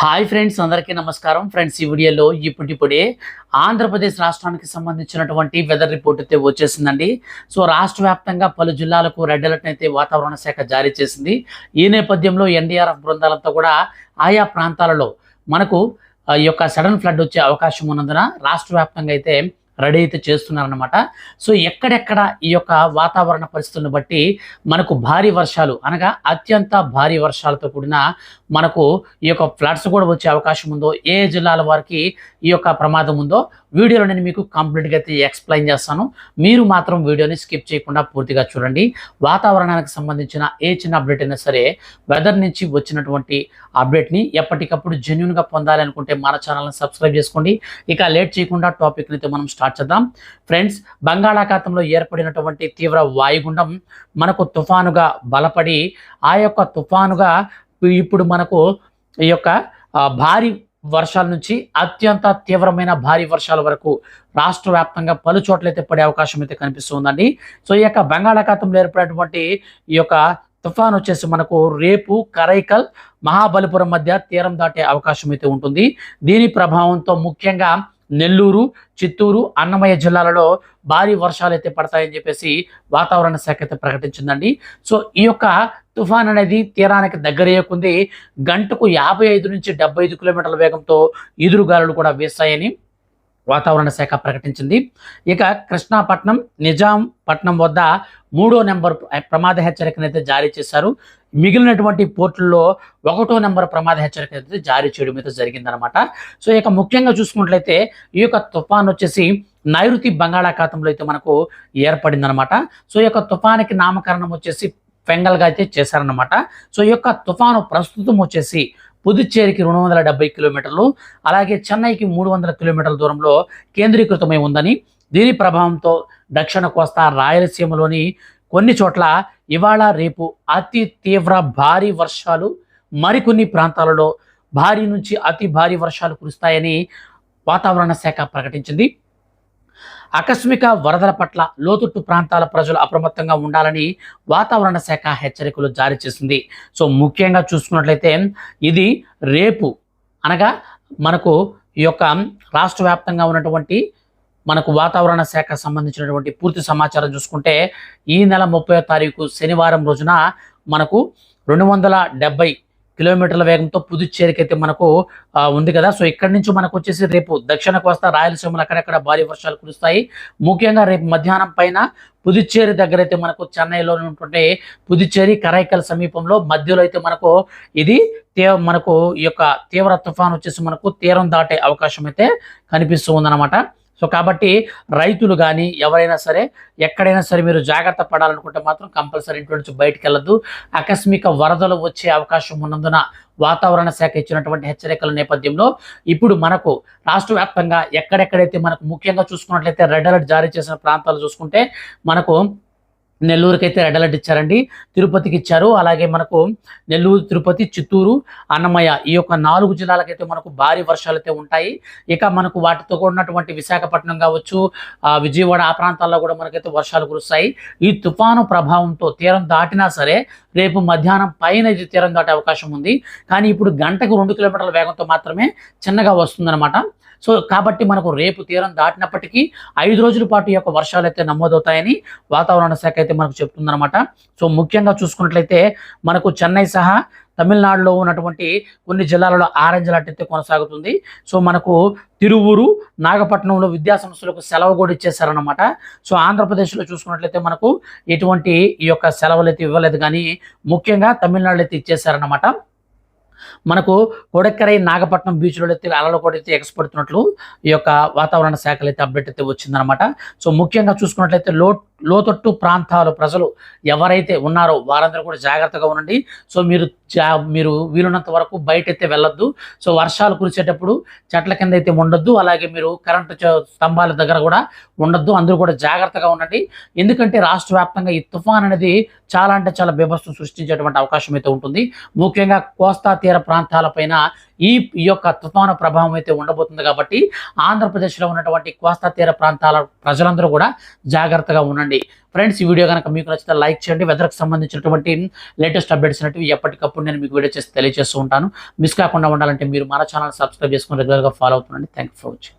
Hi friends అందరికీ నమస్కారం. Friends ఈ వీడియోలో ఇప్పుడిప్పుడే ఆంధ్రప్రదేశ్ రాష్ట్రానికి సంబంధించినటువంటి వెదర్ రిపోర్ట్ అయితే వచ్చేసిందండి. సో రాష్ట్ర వ్యాప్తంగా పలు జిల్లాలకు రెడ్ అలర్ట్ అయితే వాతావరణ శాఖ జారీ చేసింది. ఈ నేపథ్యంలో ఎన్డీఆర్ఎఫ్ బృందాలతో కూడా ఆయా ప్రాంతాలలో మనకు ఈ యొక్క సడన్ ఫ్లడ్ వచ్చే అవకాశం ఉన్నందున రాష్ట్ర వ్యాప్తంగా అయితే రెడీ అయితే చేస్తున్నారనమాట సో ఎక్కడెక్కడ ఈ యొక్క వాతావరణ పరిస్థితులను బట్టి మనకు భారీ వర్షాలు అనగా అత్యంత భారీ వర్షాలతో కూడిన మనకు ఈ యొక్క ఫ్లడ్స్ కూడా వచ్చే అవకాశం ఉందో ఏ జిల్లాల వారికి ఈ యొక్క ప్రమాదం ఉందో వీడియోలో నేను మీకు కంప్లీట్గా అయితే ఎక్స్ప్లెయిన్ చేస్తాను. మీరు మాత్రం వీడియోని స్కిప్ చేయకుండా పూర్తిగా చూడండి. వాతావరణానికి సంబంధించిన ఏ చిన్న అప్డేట్ అయినా సరే వెదర్ నుంచి వచ్చినటువంటి అప్డేట్ని ఎప్పటికప్పుడు జెన్యున్గా పొందాలి అనుకుంటే మన ఛానల్ని సబ్స్క్రైబ్ చేసుకోండి. ఇక లేట్ చేయకుండా టాపిక్ని అయితే మనం స్టార్ట్ చేద్దాం. ఫ్రెండ్స్ బంగాళాఖాతంలో ఏర్పడినటువంటి తీవ్ర వాయుగుండం మనకు తుఫానుగా బలపడి ఆ యొక్క తుఫానుగా ఇప్పుడు మనకు ఈ యొక్క భారీ వర్షాల నుంచి అత్యంత తీవ్రమైన భారీ వర్షాల వరకు రాష్ట్ర వ్యాప్తంగా పలు చోట్లయితే పడే అవకాశం అయితే కనిపిస్తుందండి. సో ఈ యొక్క బంగాళాఖాతంలో ఏర్పడినటువంటి ఈ యొక్క తుఫాన్ వచ్చేసి మనకు రేపు కరైకల్ మహాబలిపురం మధ్య తీరం దాటే అవకాశం అయితే ఉంటుంది. దీని ప్రభావంతో ముఖ్యంగా నెల్లూరు చిత్తూరు అన్నమయ్య జిల్లాలలో భారీ వర్షాలు అయితే పడతాయని చెప్పేసి వాతావరణ శాఖ అయితే ప్రకటించిందండి. సో ఈ యొక్క తుఫాన్ అనేది తీరానికి దగ్గరయ్యకుంది గంటకు యాభై ఐదు నుంచి డెబ్బై ఐదు కిలోమీటర్ల వేగంతో ఎదురుగాలులు కూడా వీస్తాయని వాతావరణ శాఖ ప్రకటించింది. ఇక కృష్ణాపట్నం నిజాంపట్నం వద్ద మూడో నెంబర్ ప్రమాద హెచ్చరికనైతే అయితే జారీ చేశారు. మిగిలినటువంటి పోర్టుల్లో ఒకటో నెంబర్ ప్రమాద హెచ్చరిక అయితే జారీ చేయడం అయితే జరిగిందనమాట సో ఇక ముఖ్యంగా చూసుకున్నట్లయితే ఈ యొక్క తుఫాన్ వచ్చేసి నైరుతి బంగాళాఖాతంలో అయితే మనకు ఏర్పడిందనమాట సో ఈ యొక్క తుఫానికి నామకరణం వచ్చేసి ఫెంగల్గా అయితే చేశారనమాట సో ఈ యొక్క తుఫాను ప్రస్తుతం వచ్చేసి పుదుచ్చేరికి రెండు వందల డెబ్బై కిలోమీటర్లు అలాగే చెన్నైకి మూడు వందల కిలోమీటర్ల దూరంలో కేంద్రీకృతమై ఉందని దీని ప్రభావంతో దక్షిణ కోస్తా రాయలసీమలోని కొన్ని చోట్ల ఇవాళ రేపు అతి తీవ్ర భారీ వర్షాలు మరికొన్ని ప్రాంతాలలో భారీ నుంచి అతి భారీ వర్షాలు కురుస్తాయని వాతావరణ శాఖ ప్రకటించింది. ఆకస్మిక వరదల పట్ల లోతుట్టు ప్రాంతాల ప్రజలు అప్రమత్తంగా ఉండాలని వాతావరణ శాఖ హెచ్చరికలు జారీ చేసింది. సో ముఖ్యంగా చూసుకున్నట్లయితే ఇది రేపు అనగా మనకు ఈ యొక్క రాష్ట్ర వ్యాప్తంగా ఉన్నటువంటి మనకు వాతావరణ శాఖ సంబంధించినటువంటి పూర్తి సమాచారం చూసుకుంటే ఈ నెల ముప్పై తారీఖు శనివారం రోజున మనకు రెండు వందల డెబ్బై కిలోమీటర్ల వేగంతో పుదుచ్చేరికి అయితే మనకు ఉంది కదా. సో ఇక్కడి నుంచి మనకు వచ్చేసి రేపు దక్షిణ కోస్తా రాయలసీమలు అక్కడక్కడ భారీ వర్షాలు కురుస్తాయి. ముఖ్యంగా రేపు మధ్యాహ్నం పైన పుదుచ్చేరి దగ్గర అయితే మనకు చెన్నైలో ఉన్నటువంటి పుదుచ్చేరి కరైకల్ సమీపంలో మధ్యలో అయితే మనకు ఇది తీవ్ర మనకు ఈ యొక్క తీవ్ర తుఫాన్ వచ్చేసి మనకు తీరం దాటే అవకాశం అయితే కనిపిస్తూ ఉందన్నమాట. సో కాబట్టి రైతులు కానీ ఎవరైనా సరే ఎక్కడైనా సరే మీరు జాగ్రత్త పడాలనుకుంటే మాత్రం కంపల్సరీ ఇంటి నుంచి బయటకు వెళ్ళద్దు. ఆకస్మిక వరదలు వచ్చే అవకాశం ఉన్నందున వాతావరణ శాఖ ఇచ్చినటువంటి హెచ్చరికల నేపథ్యంలో ఇప్పుడు మనకు రాష్ట్ర వ్యాప్తంగా ఎక్కడెక్కడైతే మనకు ముఖ్యంగా చూసుకున్నట్లయితే రెడ్ అలర్ట్ జారీ చేసిన ప్రాంతాలు చూసుకుంటే మనకు నెల్లూరుకి అయితే రెడ్ అలర్ట్ ఇచ్చారండి. తిరుపతికి ఇచ్చారు అలాగే మనకు నెల్లూరు తిరుపతి చిత్తూరు అన్నమయ్య ఈ యొక్క నాలుగు జిల్లాలకైతే మనకు భారీ వర్షాలు అయితే ఉంటాయి. ఇక మనకు వాటితో కూడినటువంటి విశాఖపట్నం కావచ్చు విజయవాడ ఆ ప్రాంతాల్లో కూడా మనకైతే వర్షాలు కురుస్తాయి. ఈ తుఫాను ప్రభావంతో తీరం దాటినా సరే రేపు మధ్యాహ్నం పైన ఇది తీరం దాటే అవకాశం ఉంది. కానీ ఇప్పుడు గంటకు రెండు కిలోమీటర్ల వేగంతో మాత్రమే చిన్నగా వస్తుందన్నమాట. సో కాబట్టి మనకు రేపు తీరం దాటినప్పటికీ ఐదు రోజుల పాటు ఈ యొక్క వర్షాలు అయితే నమోదవుతాయని వాతావరణ శాఖ అయితే మనకు చెప్తుందన్నమాట. సో ముఖ్యంగా చూసుకున్నట్లయితే మనకు చెన్నై సహా తమిళనాడులో ఉన్నటువంటి కొన్ని జిల్లాలలో ఆరెంజ్ అలర్ట్ అయితే కొనసాగుతుంది. సో మనకు తిరువురు నాగపట్నంలో విద్యా సంస్థలకు సెలవు కూడా ఇచ్చేసారనమాట సో ఆంధ్రప్రదేశ్లో చూసుకున్నట్లయితే మనకు ఎటువంటి ఈ యొక్క సెలవులు అయితే ఇవ్వలేదు కానీ ముఖ్యంగా తమిళనాడులో అయితే ఇచ్చేసారనమాట మనకు కొడక్కరై నాగపట్నం బీచ్లో అయితే అలలు కూడా అయితే ఎగసిపడుతున్నట్లు ఈ యొక్క వాతావరణ శాఖలు అయితే అప్డేట్ అయితే వచ్చిందనమాట సో ముఖ్యంగా చూసుకున్నట్లయితే లో లోతట్టు ప్రాంతాలు ప్రజలు ఎవరైతే ఉన్నారో వారందరూ కూడా జాగ్రత్తగా ఉండండి. సో మీరు జా మీరు వీలున్నంత వరకు బయట అయితే వెళ్ళొద్దు. సో వర్షాలు కురిసేటప్పుడు చెట్ల కింద అయితే ఉండొద్దు. అలాగే మీరు కరెంటు స్తంభాల దగ్గర కూడా ఉండొద్దు. అందరూ కూడా జాగ్రత్తగా ఉండండి. ఎందుకంటే రాష్ట్ర వ్యాప్తంగా ఈ తుఫాన్ అనేది చాలా అంటే చాలా బీభత్సం సృష్టించేటువంటి అవకాశం అయితే ఉంటుంది. ముఖ్యంగా కోస్తా తీర ప్రాంతాలపైన ఈ యొక్క తుఫాను ప్రభావం అయితే ఉండబోతుంది కాబట్టి ఆంధ్రప్రదేశ్లో ఉన్నటువంటి కోస్తా తీర ప్రాంతాల ప్రజలందరూ కూడా జాగ్రత్తగా ఉండండి. ఫ్రెండ్స్ ఈ వీడియో కనుక మీకు నచ్చితే లైక్ చేయండి. వెదర్కి సంబంధించినటువంటి లేటెస్ట్ అప్డేట్స్ అనేవి ఎప్పటికప్పుడు నేను మీకు వీడియో చేసి తెలియజేస్తూ ఉంటాను. మిస్ కాకుండా ఉండాలంటే మీరు మన ఛానల్ సబ్స్క్రైబ్ చేసుకుని రెగ్యులర్గా ఫాలో అవుతుండండి. Thank for watching.